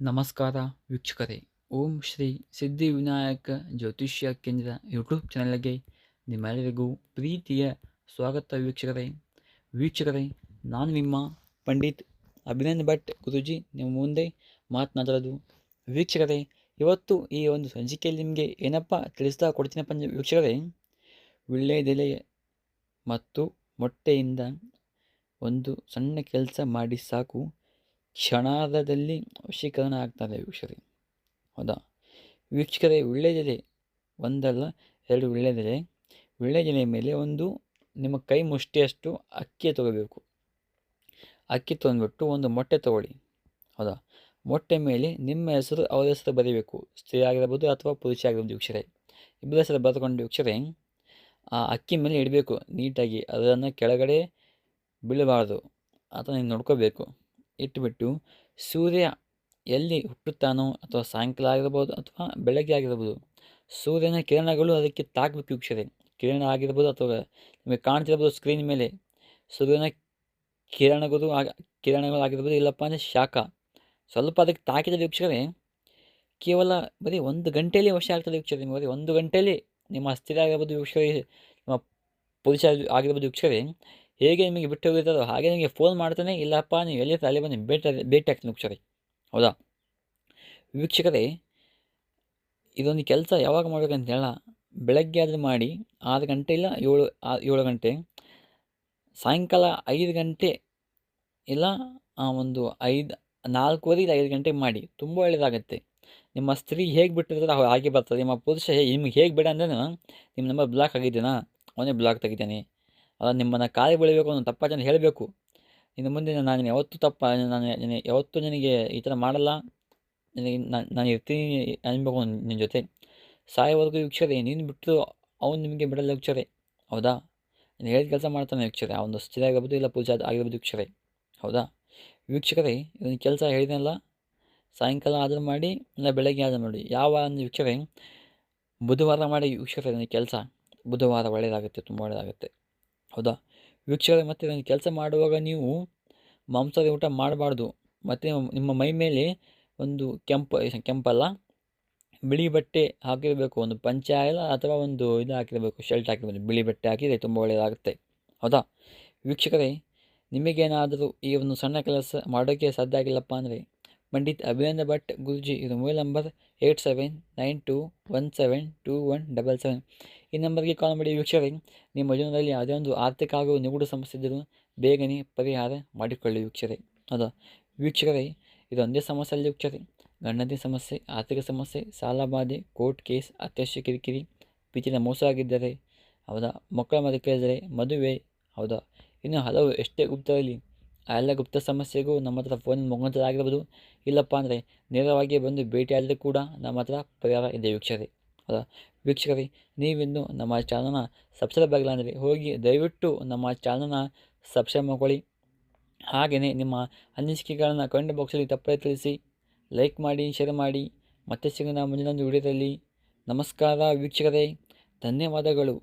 ನಮಸ್ಕಾರ ವೀಕ್ಷಕರೇ. ಓಂ ಶ್ರೀ ಸಿದ್ಧಿವಿನಾಯಕ ಜ್ಯೋತಿಷ್ಯ ಕೇಂದ್ರ ಯೂಟ್ಯೂಬ್ ಚಾನಲ್ಗೆ ನಿಮ್ಮೆಲ್ಲರಿಗೂ ಪ್ರೀತಿಯ ಸ್ವಾಗತ ವೀಕ್ಷಕರೇ. ವೀಕ್ಷಕರೇ, ನಾನು ನಿಮ್ಮ ಪಂಡಿತ್ ಅಭಿನಂದ್ ಭಟ್ ಗುರುಜಿ ನಿಮ್ಮ ಮುಂದೆ ಮಾತನಾಡೋದು ವೀಕ್ಷಕರೇ, ಇವತ್ತು ಈ ಒಂದು ಸಂಚಿಕೆಯಲ್ಲಿ ನಿಮಗೆ ಏನಪ್ಪ ತಿಳಿಸ್ತಾ ಕೊಡ್ತೀನಿ ಅಂದ್ರೆ ವೀಕ್ಷಕರೇ. ವಿಳ್ಳೆದೆಲೆ ಮತ್ತು ಮೊಟ್ಟೆಯಿಂದ ಒಂದು ಸಣ್ಣ ಕೆಲಸ ಮಾಡಿ ಸಾಕು. ಕ್ಷಣಾರ್ಧದಲ್ಲಿ ವಶೀಕರಣ ಆಗ್ತಾರೆ ವೀಕ್ಷಕರೇ ಹೌದಾ? ವೀಕ್ಷಕರೇ ವಿಳ್ಳೆದೆಲೆ ಒಂದಲ್ಲ, ಎರಡು ವಿಳ್ಳೆದೆಲೆ ವಿಳ್ಳೆದೆಲೆ ಮೇಲೆ ಒಂದು ನಿಮ್ಮ ಕೈ ಮುಷ್ಟಿಯಷ್ಟು ಅಕ್ಕಿ ತಗೋಬೇಕು. ಅಕ್ಕಿ ತೊಗೊಂಡ್ಬಿಟ್ಟು ಒಂದು ಮೊಟ್ಟೆ ತಗೊಳ್ಳಿ. ಹೌದಾ? ಮೊಟ್ಟೆ ಮೇಲೆ ನಿಮ್ಮ ಹೆಸರು, ಅವರ ಹೆಸರು ಬರೀಬೇಕು. ಸ್ತ್ರೀ ಆಗಿರ್ಬೋದು ಅಥವಾ ಪುರುಷ ಆಗಿರ್ಬೋದು ವೀಕ್ಷರೇ ಇಬ್ಬರ ಹೆಸರು ಬರೆದುಕೊಂಡು ವೀಕ್ಷರೇ ಆ ಅಕ್ಕಿ ಮೇಲೆ ಇಡಬೇಕು. ನೀಟಾಗಿ ಅದನ್ನು ಕೆಳಗಡೆ ಬೀಳಬಾರ್ದು. ನೀವು ನೋಡ್ಕೋಬೇಕು. ಇಟ್ಬಿಟ್ಟು ಸೂರ್ಯ ಎಲ್ಲಿ ಹುಟ್ಟುತ್ತಾನೋ ಅಥವಾ ಸಾಯಂಕಾಲ ಆಗಿರ್ಬೋದು ಅಥವಾ ಬೆಳಗ್ಗೆ ಆಗಿರ್ಬೋದು, ಸೂರ್ಯನ ಕಿರಣಗಳು ಅದಕ್ಕೆ ತಾಕಬೇಕು ವೀಕ್ಷರೇ. ಕಿರಣ ಆಗಿರ್ಬೋದು ಅಥವಾ ನಿಮಗೆ ಕಾಣ್ತಿರ್ಬೋದು ಸ್ಕ್ರೀನ್ ಮೇಲೆ. ಸೂರ್ಯನ ಕಿರಣಗಳು ಆಗ ಕಿರಣಗಳು ಆಗಿರ್ಬೋದು, ಇಲ್ಲಪ್ಪ ಅಂದರೆ ಶಾಖ. ಸ್ವಲ್ಪ ಅದಕ್ಕೆ ತಾಕಿದ ವೀಕ್ಷಕರೇ ಕೇವಲ ಬರೀ ಒಂದು ಗಂಟೆಯಲ್ಲಿ ವಶ ಆಗ್ತದೆ ವೀಕ್ಷಕರೇ ನಿಮಗೆ. ಬರೀ ಒಂದು ಗಂಟೆಯಲ್ಲಿ ನಿಮ್ಮ ಅಸ್ಥಿರ ಆಗಿರ್ಬೋದು ವೀಕ್ಷಕರೇ ನಿಮ್ಮ ಪುರುಷ ಆಗಿರ್ಬೋದು ವೀಕ್ಷಕರೇ ಹೇಗೆ ನಿಮಗೆ ಬಿಟ್ಟು ಹೋಗಿರ್ತಾರೋ ಹಾಗೆ ನಿಮಗೆ ಫೋನ್ ಮಾಡ್ತಾನೆ, ಇಲ್ಲಪ್ಪ, ನೀವು ಎಲ್ಲಿ ಅಲ್ಲಿ ಬಂದು ಭೇಟಿ ಭೇಟಿ ಆಗ್ತೀನಿ ಹೌದಾ? ವೀಕ್ಷಕರೇ, ಇದೊಂದು ಕೆಲಸ ಯಾವಾಗ ಮಾಡ್ಬೇಕಂತ ಹೇಳ ಬೆಳಗ್ಗೆ ಆದರೆ ಮಾಡಿ, ಆರು ಗಂಟೆ ಇಲ್ಲ, ಏಳು ಏಳು ಗಂಟೆ. ಸಾಯಂಕಾಲ ಐದು ಗಂಟೆ ಇಲ್ಲ ಒಂದು ಐದು, ನಾಲ್ಕೂವರೆ ಇಲ್ಲ, ಐದು ಗಂಟೆಗೆ ಮಾಡಿ, ತುಂಬ ಒಳ್ಳೆಯದಾಗುತ್ತೆ ನಿಮ್ಮ ಸ್ತ್ರೀ ಹೇಗೆ ಬಿಟ್ಟಿರ್ತಾರೆ ಹಾಗೆ ಬರ್ತದೆ. ನಿಮ್ಮ ಪುರುಷ ನಿಮ್ಗೆ ಹೇಗೆ ಬೇಡ ಅಂದ್ರೆ ನಿಮ್ಮ ನಂಬರ್ ಬ್ಲಾಕ್ ಆಗಿದ್ದೇನಾ ಅವನೇ ಬ್ಲಾಕ್ ತೆಗಿತಾನೆ. ಅಲ್ಲ, ನಿಮ್ಮನ್ನು ಕಾಲಿ ಬೆಳಿಬೇಕು ಅನ್ನೋ ತಪ್ಪ ಜನ ಹೇಳಬೇಕು. ಇನ್ನು ಮುಂದೆ ನಾನು ಯಾವತ್ತೂ ತಪ್ಪ, ನಾನು ಯಾವತ್ತೂ ನಿನಗೆ ಈ ಥರ ಮಾಡಲ್ಲ. ನನಗೆ, ನಾನು ಇರ್ತೀನಿ ಅನ್ಬೇಕು ನಿನ್ನ ಜೊತೆ. ಸಾಯೋವರೆಗೂ ವೀಕ್ಷರೆ ನೀನು ಬಿಟ್ಟು ಅವನು ನಿಮಗೆ ಬಿಡಲ್ಲ ವೀಕ್ಷರೆ ಹೌದಾ? ನೀನು ಹೇಳಿದ ಕೆಲಸ ಮಾಡ್ತಾನೆ ವೀಕ್ಷರೆ ಒಂದು ಸ್ಥಿರ ಆಗಿರ್ಬೋದು ಇಲ್ಲ ಪೂಜೆ ಆಗಿರ್ಬೋದು ವೀಕ್ಷರೆ ಹೌದಾ? ವೀಕ್ಷಕರೇ ಇದೊಂದು ಕೆಲಸ ಹೇಳಿದೆನಲ್ಲ? ಸಾಯಂಕಾಲ ಆದರೂ ಮಾಡಿ, ಇಲ್ಲ ಬೆಳಗ್ಗೆ ಆದರೂ ಮಾಡಿ. ಯಾವ ಒಂದು ವೀಕ್ಷರೆ ಬುಧವಾರ ಮಾಡಿ ವೀಕ್ಷಕರೇ ನನ್ನ ಕೆಲಸ. ಬುಧವಾರ ಒಳ್ಳೆಯದಾಗುತ್ತೆ ತುಂಬ ಒಳ್ಳೆಯದಾಗುತ್ತೆ ಹೌದಾ? ವೀಕ್ಷಕರೇ ಮತ್ತು ನನಗೆ ಕೆಲಸ ಮಾಡುವಾಗ ನೀವು ಮಾಂಸದ ಊಟ ಮಾಡಬಾರ್ದು. ಮತ್ತು ನಿಮ್ಮ ಮೈ ಮೇಲೆ ಒಂದು ಕೆಂಪು ಕೆಂಪಲ್ಲ, ಬಿಳಿ ಬಟ್ಟೆ ಹಾಕಿರಬೇಕು, ಒಂದು ಪಂಚೆ ಆಗಿಲ್ಲ ಅಥವಾ ಒಂದು ಇದು ಹಾಕಿರಬೇಕು, ಶರ್ಟ್ ಹಾಕಿರಬೇಕು, ಬಿಳಿ ಬಟ್ಟೆ ಹಾಕಿದರೆ ತುಂಬ ಒಳ್ಳೆಯದಾಗುತ್ತೆ. ಹೌದಾ? ವೀಕ್ಷಕರೇ, ನಿಮಗೇನಾದರೂ ಈ ಒಂದು ಸಣ್ಣ ಕೆಲಸ ಮಾಡೋಕ್ಕೆ ಸಾಧ್ಯ ಆಗಿಲ್ಲಪ್ಪ ಅಂದರೆ ಪಂಡಿತ್ ಅಭಿನಂದ ಭಟ್, ಗುರುಜಿ, ಇದು mobile number eight seven nine two one seven two one double seven. ಈ ನಂಬರ್ಗೆ ಕಾಲ್ ಮಾಡಿ ವೀಕ್ಷಕರೇ, ನಿಮ್ಮ ಜೀವನದಲ್ಲಿ ಯಾವುದೇ ಒಂದು ಆರ್ಥಿಕ ಹಾಗೂ ನಿಗೂಢ ಸಮಸ್ಯೆ ಇದ್ದರೂ ಬೇಗನೆ ಪರಿಹಾರ ಮಾಡಿಕೊಳ್ಳಿ ವೀಕ್ಷಕರೇ. ಹೌದಾ ವೀಕ್ಷಕರೇ, ಇದೊಂದೇ ಸಮಸ್ಯೆ ಅಲ್ಲಿ ವೀಕ್ಷಕರೇ. ಗಂಡತಿ ಸಮಸ್ಯೆ, ಆರ್ಥಿಕ ಸಮಸ್ಯೆ, ಸಾಲ ಬಾಧೆ, ಕೋರ್ಟ್ ಕೇಸ್ ಅತ್ಯಶ್ಯ ಕಿರಿಕಿರಿ ಪಿತಿನ ಮೋಸ ಆಗಿದ್ದರೆ, ಹೌದಾ? ಮಕ್ಕಳ ಮದುವೆ ಕೇಳಿದರೆ ಮದುವೆ, ಹೌದಾ? ಇನ್ನು ಹಲವು ಎಷ್ಟೇ ಗುಪ್ತರಲ್ಲಿ ಆ ಎಲ್ಲ ಗುಪ್ತ ಸಮಸ್ಯೆಗೂ ನಮ್ಮ ಹತ್ರ ಫೋನ್ ಮುಖಾಂತರ ಆಗಿರ್ಬೋದು. ಇಲ್ಲಪ್ಪ ಅಂದರೆ ನೇರವಾಗಿ ಬಂದು ಭೇಟಿಯಾದರೂ ಕೂಡ ನಮ್ಮ ಹತ್ರ ಪರಿಹಾರ ಇದೆ ವೀಕ್ಷಕರೇ. ಹೌದಾ? ವೀಕ್ಷಕರೇ, ನೀವಿನ್ನು ನಮ್ಮ ಚಾನಲ್ನ ಸಬ್ಸ್ಕ್ರೈಬ್ ಆಗಿಲ್ಲ ಅಂದರೆ ಹೋಗಿ ದಯವಿಟ್ಟು ನಮ್ಮ ಚಾನಲ್ನ ಸಬ್ಸ್ಕ್ರೈಬ್ ಮಾಡ್ಕೊಳ್ಳಿ. ಹಾಗೆಯೇ ನಿಮ್ಮ ಅನಿಸಿಕೆಗಳನ್ನು ಕಮೆಂಟ್ ಬಾಕ್ಸಲ್ಲಿ ತಪ್ಪದೆ ತಿಳಿಸಿ. ಲೈಕ್ ಮಾಡಿ ಶೇರ್ ಮಾಡಿ. ಮತ್ತೆ ಸಿಗೋಣ ಮುಂದಿನ ಒಂದು ವಿಡಿಯೋದಲ್ಲಿ ನಮಸ್ಕಾರ ವೀಕ್ಷಕರೇ. ಧನ್ಯವಾದಗಳು.